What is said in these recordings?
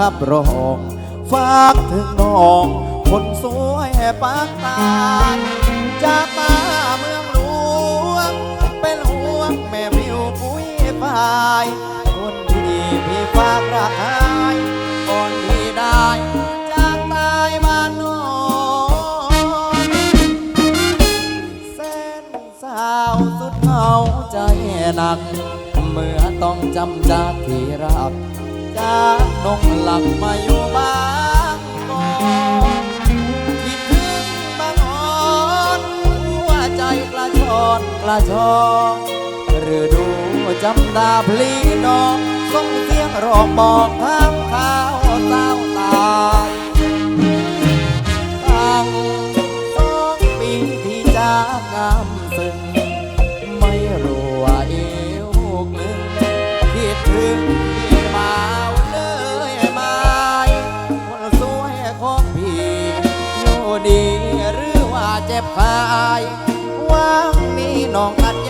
รับรองฝากถึงน้อง คนสวยปากตายจากมาเมืองหลวง เป็นห่วงแม่วิวปุ้ยพาย คนที่พี่ฝากรักหายก่อนที่ได้จากตายมานนอนแสนสาวสุดเหงาใจหนัก เมื่อต้องจำจากที่รักจาก นงหลักมาอยู่บ้านกอนคิดถึงบางอ่อนหัวใจกระชอนกระชองหรือดูจำดาพลีนองส่งเสียงร้องบอกทางข้าวเศร้าตายตั้งสองปีที่จากงาม ของพี่อยู่ดีหรือว่าเจ็บคายว่างนี้น้องกัดย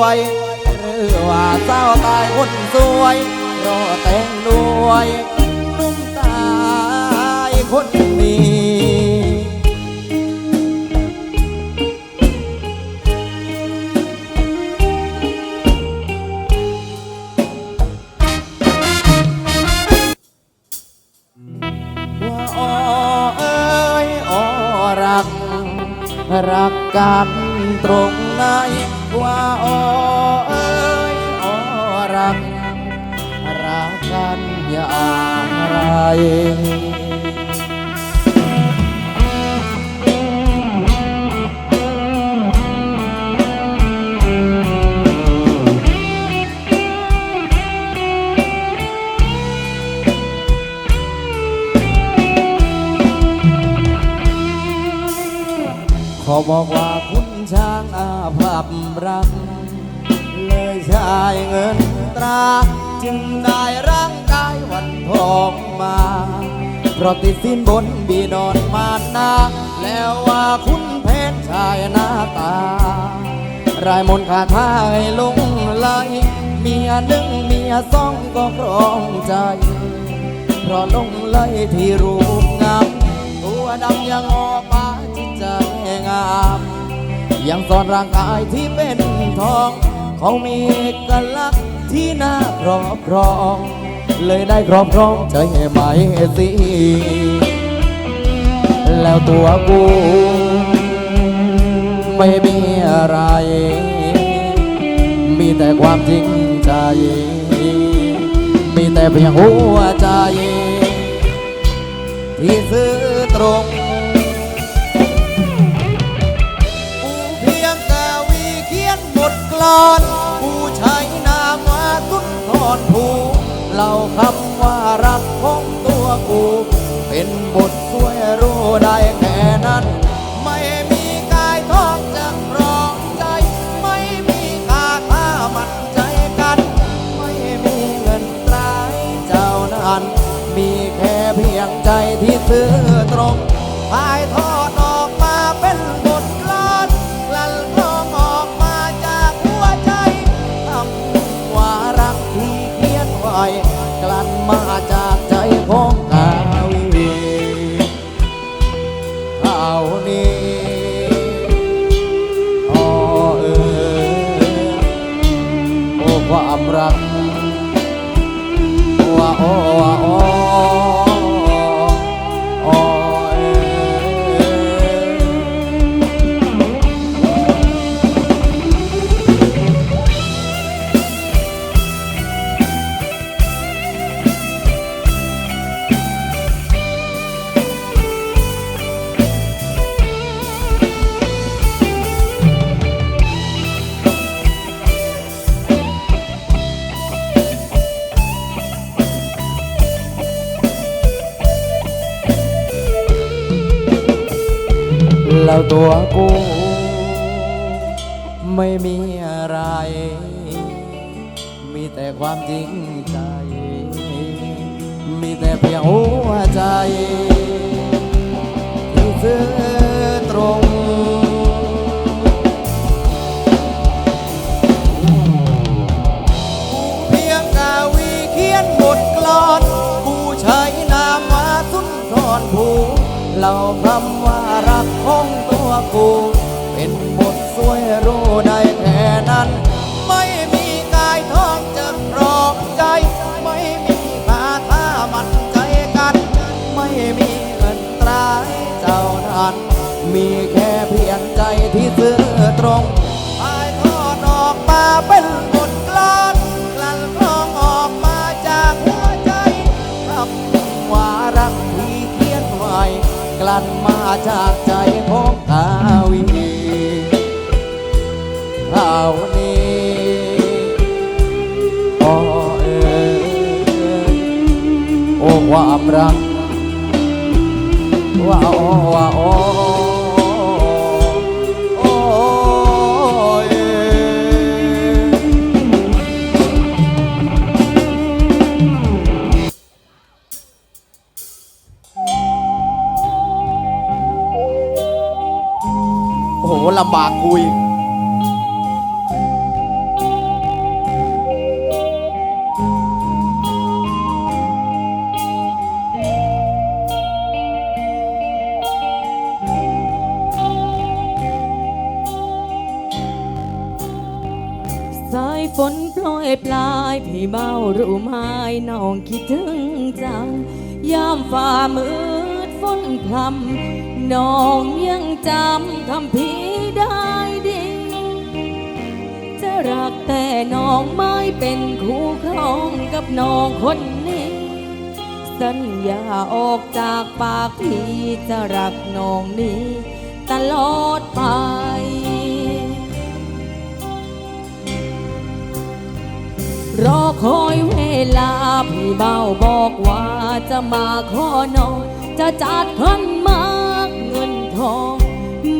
วย หรือว่าสาตายคนสวยรอแต่งด้วยนุ่มตายคนนี้ว่าอ้อยอ้อรักรักกันตรงไหน อ้อเอ้ยอ้อรัก รักกันอย่างไรขอบอกว่า จึงได้ร่างกายวันทองมา เพราะติดสินบนบีนอนมานนา แล้วว่าคุณเพชรชายหน้าตา รายมนคาถาให้ลงไหลเมียหนึ่งเมียสองก็ครองใจ เพราะลงไหลที่รูปงาม ตัวดำยังออกมาจิตใจงามยังซ่อนร่างกายที่เป็นทอง เขามีกลักษณ์ ที่น่าครอบครอง เลยได้ครอบครองใจไหมสิแล้วตัวกูไม่มีอะไร มีแต่ความจริงใจ มีแต่เพียงหัวใจ ที่ซื้อตรง นทรภูเล่าคำว่ารักของตัวกู เป็นบทช่วยรู้ได้แค่นั้น ไม่มีกายท้องจะครองใจ ไม่มีคาถามันใจกัน ไม่มีเงินตรายเจ้านั้น มีแค่เพียงใจที่ซื่อตรงถ่ายทอ กลั่าคำว่ารักของตัวกู เป็นบทสวยรู้ได้แค่นั้น ไม่มีกายท้องจะครองใจ ไม่มีคาถามันใจกัน ไม่มีเงินตราเจ้านั้น มีแค่เพียงใจที่ซื่อตรง จากใจของอาวีคราวนี้โอ้เออโอ้ความรักว่าโอ้ว่าโอ้ น้องคิดถึงจัง ยามฝ่ามืดฝนพรำน้องยังจำคำพี่ได้ดี จะรักแต่น้องไม่เป็นคู่ครองกับน้องคนนี้ สัญญาออกจากปากพี่จะรักน้องนี้ ตลอดไป รอคอยเวลาพี่เบาบอกว่าจะมาขอนอนจะจัดขันมากเงินทอง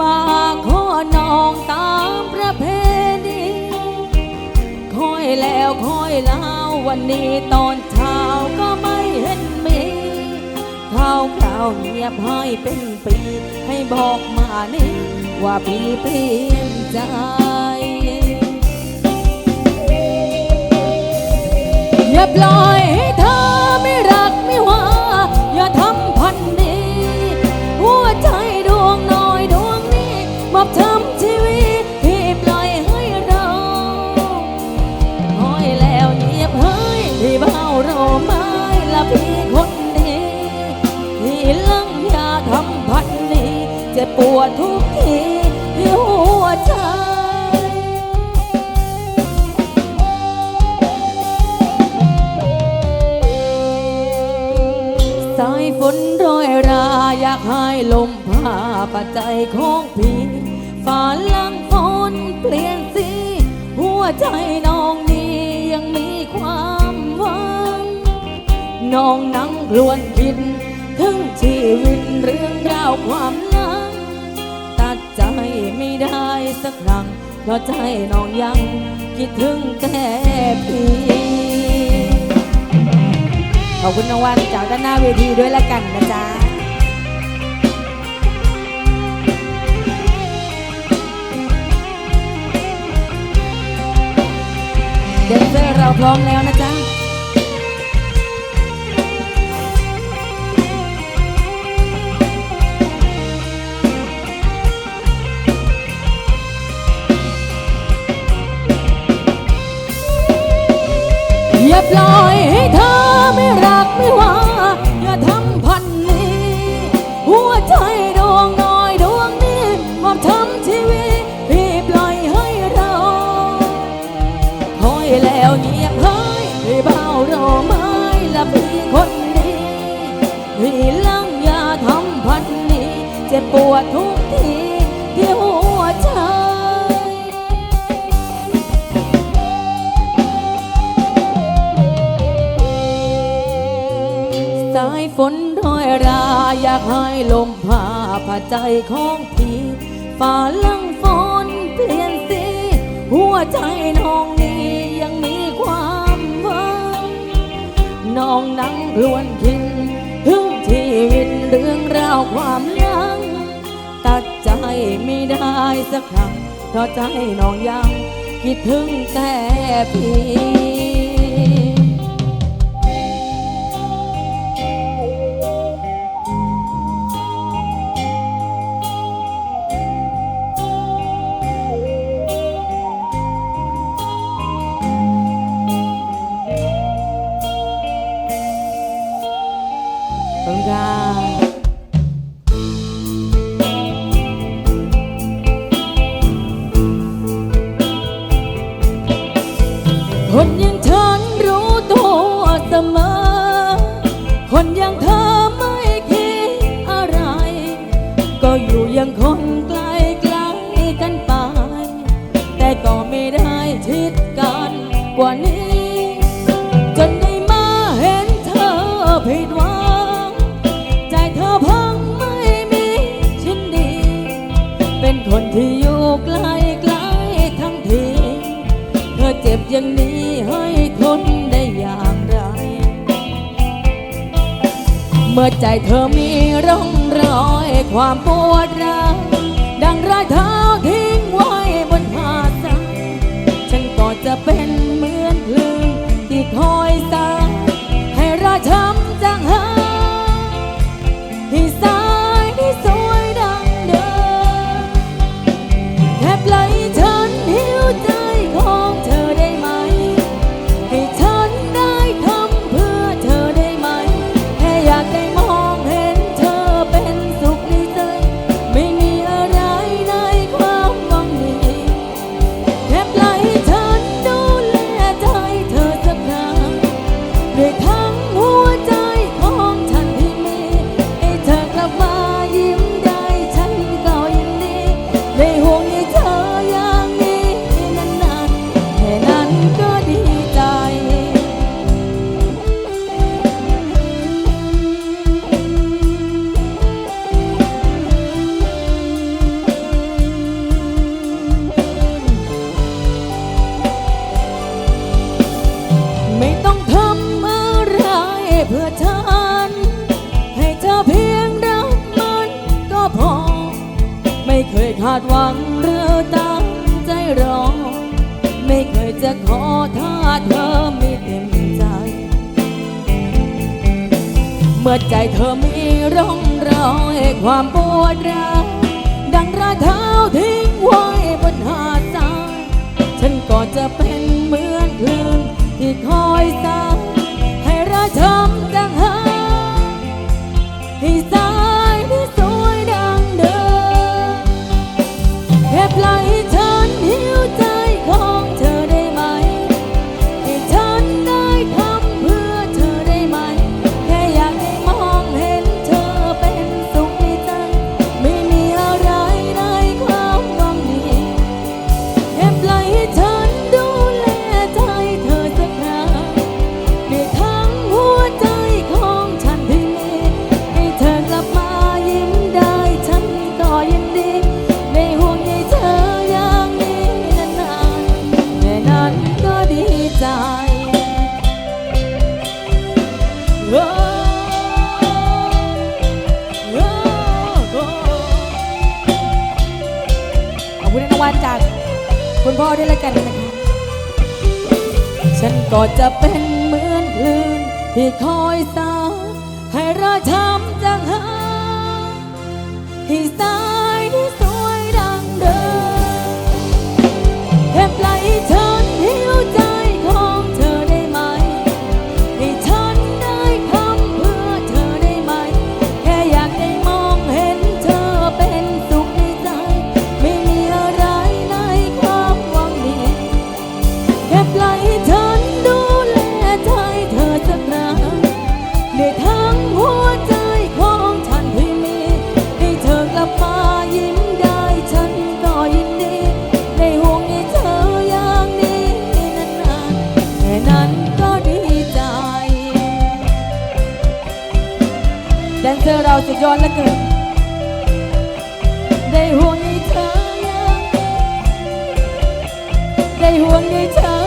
มาขอนองตามประเพณีคอยแล้วคอยเล่าวันนี้ตอนเช้าก็ไม่เห็นมีข่าวคราเงียบให้เป็นปี ให้บอกมานี่ว่าพี่เปลี่ยนใจ อย่าปล่อยให้เธอไม่รักไม่ว่า อย่าทำพันนี้หัวใจดวงน้อยดวงนี้มอบทำชีวิตที่ปล่อยให้เราห้อยแล้วเงียบเฮ้ยที่เบาเรอไม้ละพี่คนดีที่ลังอย่าทำพันนี้เจ็บปวดทุก นโรยราอยากให้ลมพาปัจจัยของพี่ฝ่าลังฝนเปลี่ยนสี หัวใจน้องนี้ยังมีความหวัง น้องนั่งรวนคิด ถึงชีวิตเรื่องราวความลัง ตัดใจไม่ได้สักครั้งเพราะใจน้องยังคิดถึงแต่พี่ ขอบคุณน้องวันจากด้านหน้าเวทีด้วยละกันนะจ๊ะเดนเซอร์เราพร้อมแล้วนะจ๊ะอย่าปล่อยให้เธอไม่รัก ปวดทุกทีที่หัวใจสายฝนโรยราอยากให้ลมพาผ่าใจของพี่ฝ่าลังฝนเปลี่ยนสีหัวใจน้องนี้ยังมีความหวังน้องนั่งรวนคิดถึงชีวิตเรื่องราวความล ไม่ได้สักครั้งเพราะใจน้องยังคิดถึงแต่พี่ คนอยังเธอไม่คิดอะไร ก็อยู่อยังคนไกลไกลกันไป แต่ก็ไม่ได้ชิดกันกว่านี้ จนได้มาเห็นเธอผิดหวังใจเธอพังไม่มีชิ้นดี เป็นคนที่อยู่ไกลไกลทั้งที เธอเจ็บอย่างนี้ มื่อใจเธอมีร่องรอยความปวดร้าวดังรอยเท้าที่ ดหวังหรือตั้งใจรอ ไม่เคยจะขอถ้าเธอไม่เต็มใจ เมื่อใจเธอมีร่องรอยความปวดร้าวดังรอยเท้าทิ้งไว้บนหาดทราย ฉันก็จะเป็นเหมือนคลื่นที่คอยสา ฉันก็จะเป็นเหมือนคลื่นที่คอยสาให้ราทำจังหาให้สายที่สวยดังเดิมเทปไหลเธอ แดนเซอร์เราสุดยอดเหลือเกินได้ห่วงในเธอได้ห่วงในเธอ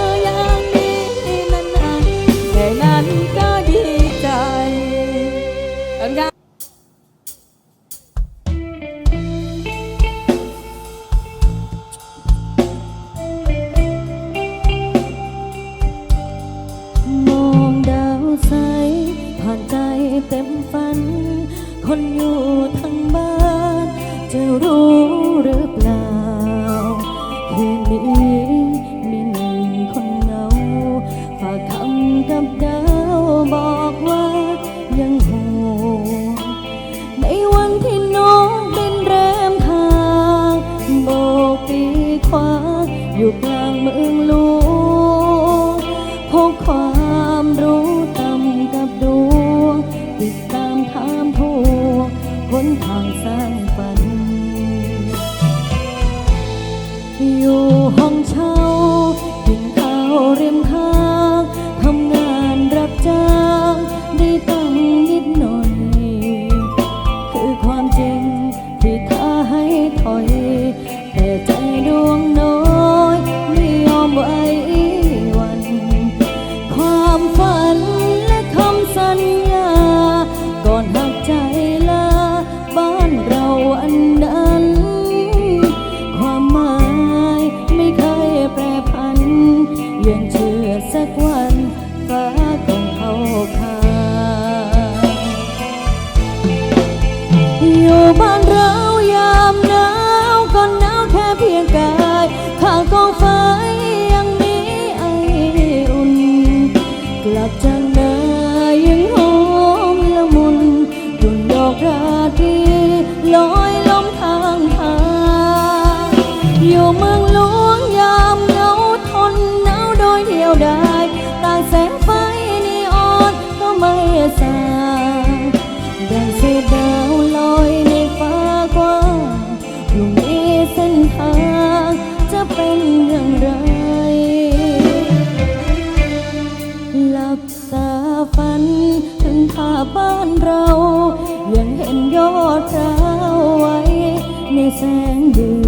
อยู่กลางเมืองลุ and do.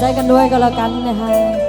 ใจกันด้วยก็แล้วกันนะคะ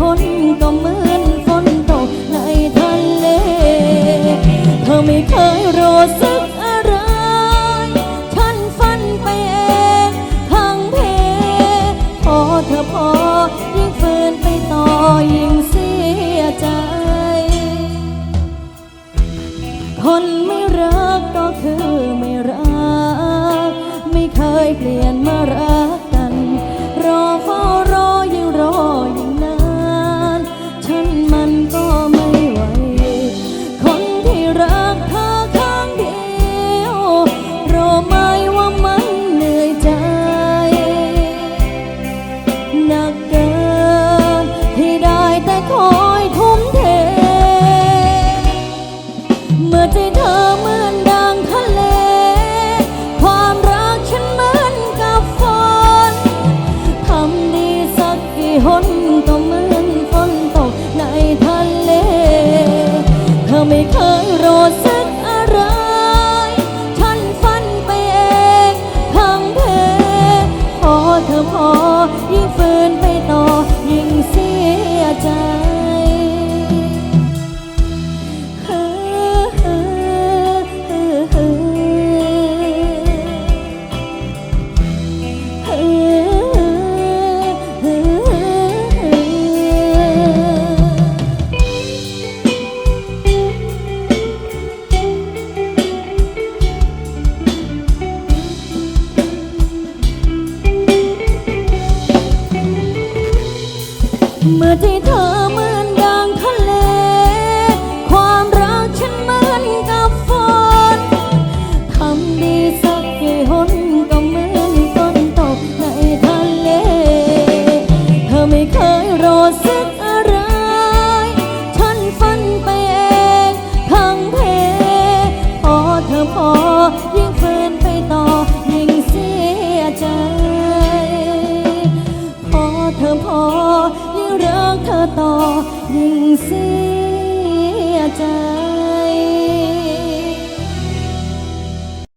ทนก็เหมือ